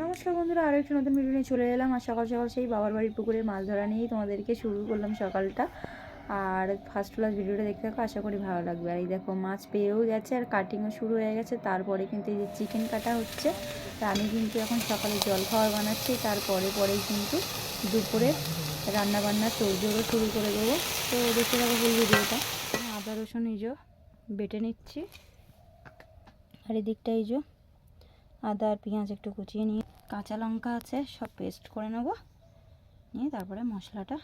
নমস্কার বন্ধুরা, আরও একটু নতুন ভিডিও নিয়ে চলে এলাম। আর সকাল সকাল সেই বাবার বাড়ির পুকুরে মাছ ধরা নিয়েই তোমাদেরকে শুরু করলাম সকালটা। আর ফার্স্ট ক্লাস ভিডিওটা দেখতে থাকো, আশা করি ভালো লাগবে। আর এই দেখো, মাছ পেয়েও গেছে আর কাটিংও শুরু হয়ে গেছে। তারপরে কিন্তু এই যে চিকেন কাটা হচ্ছে, তা আমি কিন্তু এখন সকালে জল খাবার বানাচ্ছি, তারপরে পরেই কিন্তু দুপুরে রান্না বান্নার তোড়জোড়ও শুরু করে দেবো। তো দেখতে থাকো ফুল ভিডিওটা আদা, রসুন, এই বেটে নিচ্ছি। আর এদিকটা এই যে আদা আর পেঁয়াজ একটু কুচিয়ে নিয়ে, কাঁচা লঙ্কা আছে, সব পেস্ট করে নেব। নিয়ে তারপরে মশলাটা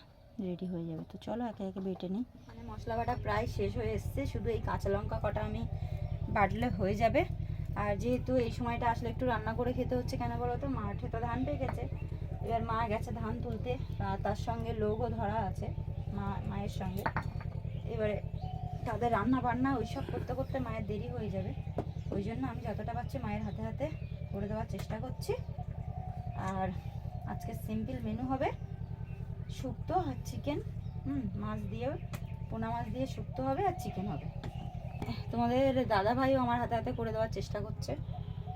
রেডি হয়ে যাবে। তো চলো একে একে বেটে নিই। মানে মশলা বাটা প্রায় শেষ হয়ে এসছে। শুধু এই কাঁচা লঙ্কা কটা আমি বাটলে হয়ে যাবে। আর যেহেতু এই সময়টা আসলে একটু রান্না করে খেতে হচ্ছে কেন বলো তো? মাঠে তো ধান পেয়ে গেছে। এবার মা গেছে ধান তুলতে। তার সঙ্গে লোকও ধরা আছে, মা, মায়ের সঙ্গে। এবারে তাদের রান্না বান্না ওইসব করতে করতে মায়ের দেরি হয়ে যাবে। ওই জন্য আমি যতটা পারছি মায়ের হাতে হাতে করে দেওয়ার চেষ্টা করছি। আর আজকে সিম্পল মেনু হবে। শুক্তো আর চিকেন হুম, মাছ দিয়ে পোনা মাছ দিয়ে শুক্তো হবে আর চিকেন হবে। তোমাদের দাদা ভাইও আমার হাতে হাতে করে দেওয়ার চেষ্টা করছে।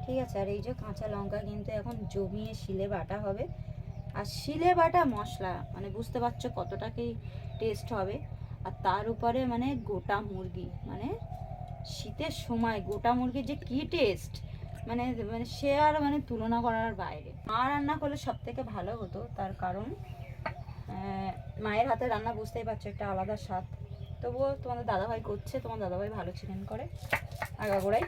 ঠিক আছে, আর এই যে কাঁচা লঙ্কা কিন্তু এখন জমিয়ে শিলে বাটা হবে। আর শিলে বাটা মশলা মানে বুঝতে পারছ কতটা কি টেস্ট হবে। আর তার উপরে মানে গোটা মুরগি মানে শীতের সময় গোটা মুরগির যে কি টেস্ট মানে মানে সে আর মানে তুলনা করার বাইরে। মা রান্না করলে সব থেকে ভালো হতো, তার কারণ মায়ের হাতে রান্না বুঝতেই পারছ, একটা আলাদা স্বাদ। তবুও তোমাদের দাদাভাই করছে, তোমার দাদাভাই ভালো চিকেন করে। আগাগোড়াই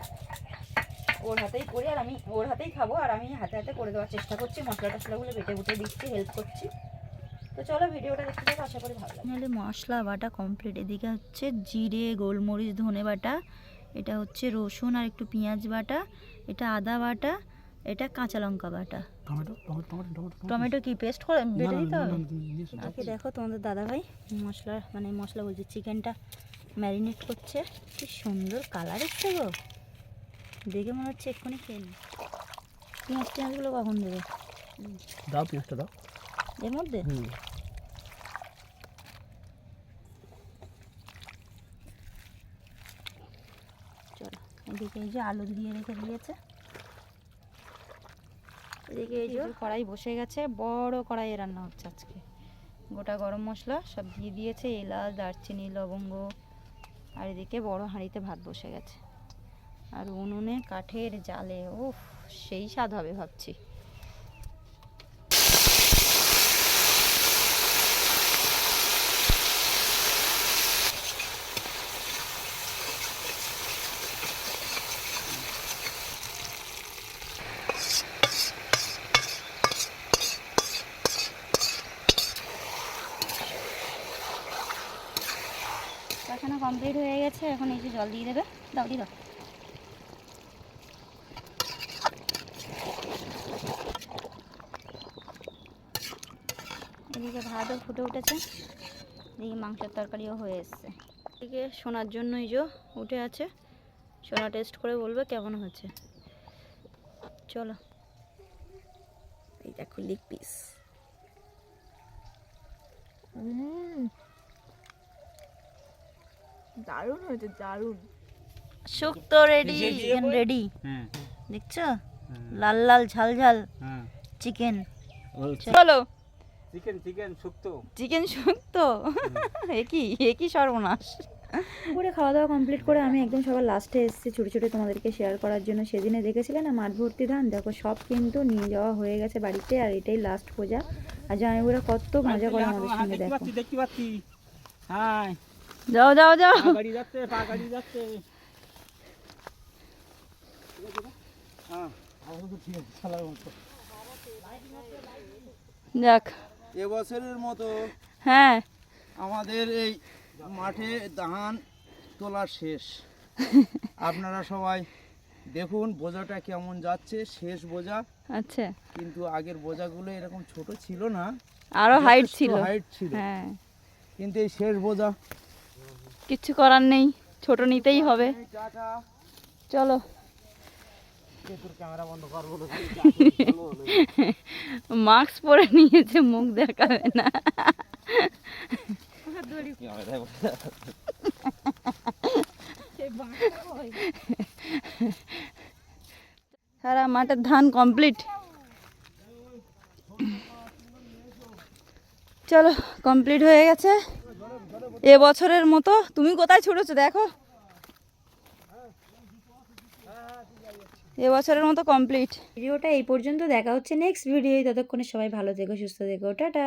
ওর হাতেই করি, আর আমি ওর হাতেই খাব, আর আমি হাতে হাতে করে দেওয়ার চেষ্টা করছি, মশলা টশলাগুলো বেটে বুটে দিচ্ছি হেল্প করছি। তো চলো ভিডিওটা দেখতে আশা করি ভালো মশলা বাটা কমপ্লিট এদিকে হচ্ছে জিরে, গোলমরিচ, ধনে বাটা, এটা হচ্ছে রসুন, আর একটু পেঁয়াজ বাটা, এটা আদা বাটা এটা কাঁচা লঙ্কা বাটা। টমেটো কি পেস্ট করে? বেটে দিতে হবে? আগে দেখো তোমাদের দাদাভাই মশলা মানে মশলা বলছে চিকেনটা ম্যারিনেট করছে। কি সুন্দর কালার এসছে গো। দেখে মনে হচ্ছে এক্ষুনি খেয়ে নি পেঁয়াজ টেঁয়াজগুলো কখন দেবে? দাও পেঁয়াজটা দাও। এর মধ্যে? চলো এদিকে এই যে আলু দিয়ে রেখে দিয়েছে। এদিকে এই যে কড়াই বসে গেছে, বড় কড়াইয়ে রান্না হচ্ছে আজকে। গোটা গরম মশলা, সব দিয়ে দিয়েছে, এলাচ, দারচিনি, লবঙ্গ, আর এদিকে বড় হাঁড়িতে ভাত বসে গেছে। আর উনুনে কাঠের জালে ও সেই স্বাদ হবে ভাবছি। কষানো কমপ্লিট হয়ে গেছে, এখন এই যে জল দিয়ে দেবে। দাও, দিয়ে দাও। এদিকে ভাতও ফুটে উঠেছে, এদিকে মাংসের তরকারিও হয়ে এসছে। এদিকে শোনার জন্য এই যে উঠে আছে, সোনা টেস্ট করে বলবে কেমন হচ্ছে চলো। এই দেখো লিগ পিস দারুণ হয়েছে দারুণ। শুক্তো রেডি চিকেন রেডি হ্যাঁ দেখছ? লাল লাল ঝাল ঝাল। হ্যাঁ চিকেন চলো। চিকেন চিকেন শুক্তো চিকেন শুক্তো একই একই সর্বনাশ। করে খাওয়া দাওয়া কমপ্লিট করে আমি একদম সবার লাস্টে এসেছি ছোটো ছোটো তোমাদেরকে শেয়ার করার জন্য। সেদিনে দেখেছিলে না মাঠ ভর্তি ধান? দেখো সব কিন্তু নিয়ে যাওয়া হয়ে গেছে বাড়িতে আর এটাই লাস্ট পূজা। আর জামাইবুড়া কত মজা করে আমাদের সঙ্গে দেখো। দেখতে পাচ্ছি যাও যাও যাও। গাড়ি যাচ্ছে পা গাড়ি হ্যাঁ যাক। এবছরের মতো হ্যাঁ। আমাদের এই মাঠে ধান তোলা শেষ। আপনারা সবাই দেখুন বোঝাটা কেমন যাচ্ছে শেষ বোঝা। আচ্ছা। কিন্তু আগের বোঝাগুলো এরকম ছোট ছিল না আরও হাইট ছিল। হাইট ছিল। হ্যাঁ। কিন্তু এই শেষ বোঝা কিচ্ছু করার নেই, ছোট নিতেই হবে। চলো। মাস্ক পরে নিয়েছে, মুখ দেখাবে না। সারা মাঠের ধান কমপ্লিট চলো কমপ্লিট হয়ে গেছে। এবছরের মতো তুমি কোথায় ছুটেছো দেখো। এবছরের মতো কমপ্লিট ভিডিওটা এই পর্যন্ত, দেখা হচ্ছে নেক্সট ভিডিও ততক্ষণে সবাই ভালো থেকো, সুস্থ থেকো, টাটা।